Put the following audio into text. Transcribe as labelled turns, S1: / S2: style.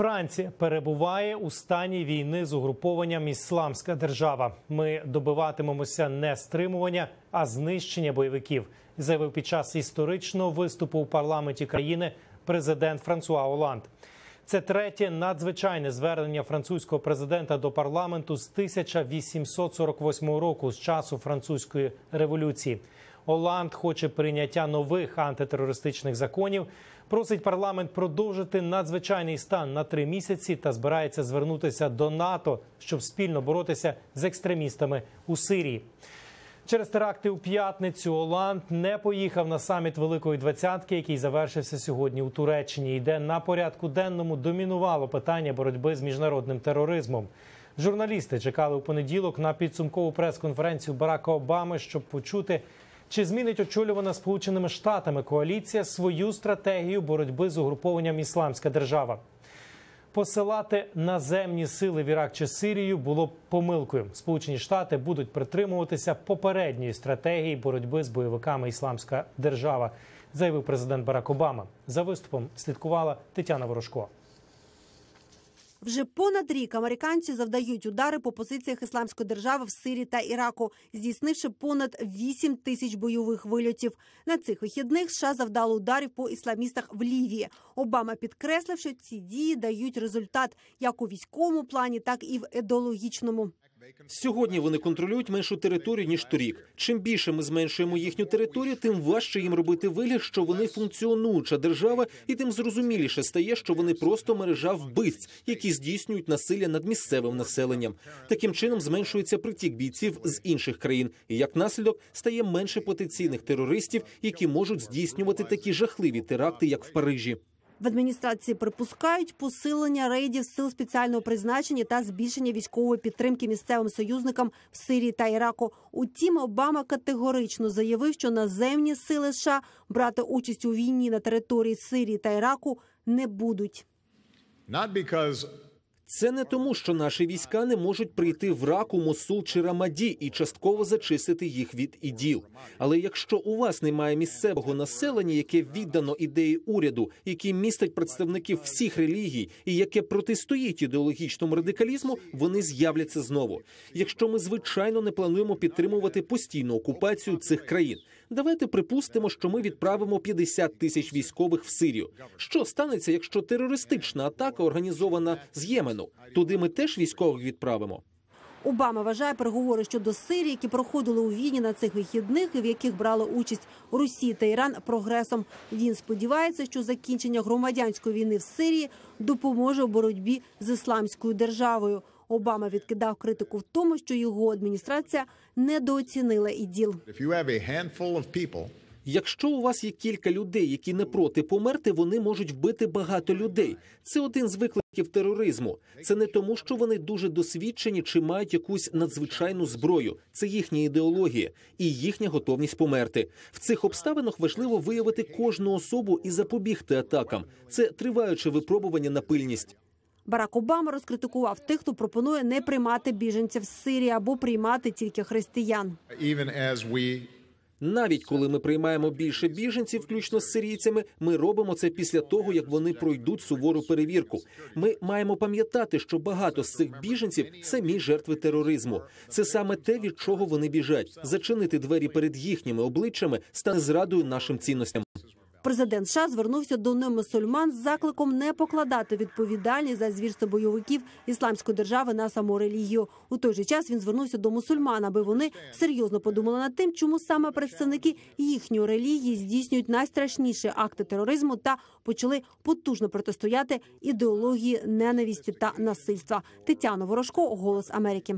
S1: Франція перебуває у стані війни з угрупованням Ісламська держава. Ми добиватимемося не стримування, а знищення бойовиків. Заявив під час історичного виступу у парламенті країни президент Франсуа Оланд. Це третє надзвичайне звернення французького президента до парламенту з 1848 року, з часу французької революції. Оланд хоче прийняття нових антитерористичних законів. Просить парламент продовжити надзвичайний стан на три місяці та збирається звернутися до НАТО, щоб спільно боротися з екстремістами у Сирії. Через теракти у п'ятницю Оланд не поїхав на саміт Великої двадцятки, який завершився сьогодні у Туреччині. І де на порядку денному домінувало питання боротьби з міжнародним тероризмом. Журналісти чекали у понеділок на підсумкову прес-конференцію Барака Обами, щоб почути, чи змінить очолювана Сполученими Штатами коаліція свою стратегію боротьби з угрупованням Ісламська держава. Посилати наземні сили в Ірак чи Сирію було б помилкою. Сполучені Штати будуть притримуватися попередньої стратегії боротьби з бойовиками Ісламська держава, заявив президент Барак Обама. За виступом слідкувала Тетяна Ворожко.
S2: Вже понад рік американці завдають удари по позиціях ісламської держави в Сирії та Іраку, здійснивши понад 8 тисяч бойових вильотів. На цих вихідних США завдали ударів по ісламістах в Лівії. Обама підкреслив, що ці дії дають результат як у військовому плані, так і в ідеологічному.
S3: Сьогодні вони контролюють меншу територію ніж торік. Чим більше ми зменшуємо їхню територію, тим важче їм робити вигляд, що вони функціонуюча держава, і тим зрозуміліше стає, що вони просто мережа вбивць, які здійснюють насилля над місцевим населенням. Таким чином зменшується притік бійців з інших країн, і як наслідок стає менше потенційних терористів, які можуть здійснювати такі жахливі теракти, як в Парижі.
S2: В адміністрації припускають посилення рейдів сил спеціального призначення та збільшення військової підтримки місцевим союзникам в Сирії та Іраку. Утім, Обама категорично заявив, що наземні сили США брати участь у війні на території Сирії та Іраку не будуть.
S4: Not because
S3: Це не тому, що наші війська не можуть прийти в Раку, Мосул чи Рамаді і частково зачистити їх від іділ. Але якщо у вас немає місцевого населення, яке віддано ідеї уряду, який містить представників всіх релігій і яке протистоїть ідеологічному радикалізму, вони з'являться знову. Якщо ми звичайно не плануємо підтримувати постійну окупацію цих країн. Давайте припустимо, що ми відправимо 50 тисяч військових в Сирію. Що станеться, якщо терористична атака організована з Ємену? Туди ми теж військових відправимо.
S2: Обама вважає переговори щодо Сирії, які проходили у Відні на цих вихідних, і в яких брали участь Росія та Іран прогресом. Він сподівається, що закінчення громадянської війни в Сирії допоможе у боротьбі з ісламською державою. Обама відкидав критику в тому, що його адміністрація недооцінила іділ.
S3: Якщо у вас є кілька людей, які не проти померти, вони можуть вбити багато людей. Це один з викликів тероризму. Це не тому, що вони дуже досвідчені чи мають якусь надзвичайну зброю. Це їхня ідеологія і їхня готовність померти. В цих обставинах важливо виявити кожну особу і запобігти атакам. Це триваюче випробування на пильність.
S2: Барак Обама розкритикував тих, хто пропонує не приймати біженців з Сирії або приймати тільки християн.
S3: Навіть коли ми приймаємо більше біженців, включно з сирійцями, ми робимо це після того, як вони пройдуть сувору перевірку. Ми маємо пам'ятати, що багато з цих біженців самі жертви тероризму. Це саме те, від чого вони біжать. Зачинити двері перед їхніми обличчями стане зрадою нашим цінностям.
S2: Президент США звернувся до немусульман з закликом не покладати відповідальність за звірство бойовиків ісламської держави на саму релігію. У той же час він звернувся до мусульман, аби вони серйозно подумали над тим, чому саме представники їхньої релігії здійснюють найстрашніші акти тероризму та почали потужно протистояти ідеології ненависті та насильства. Тетяна Ворожко, Голос Америки.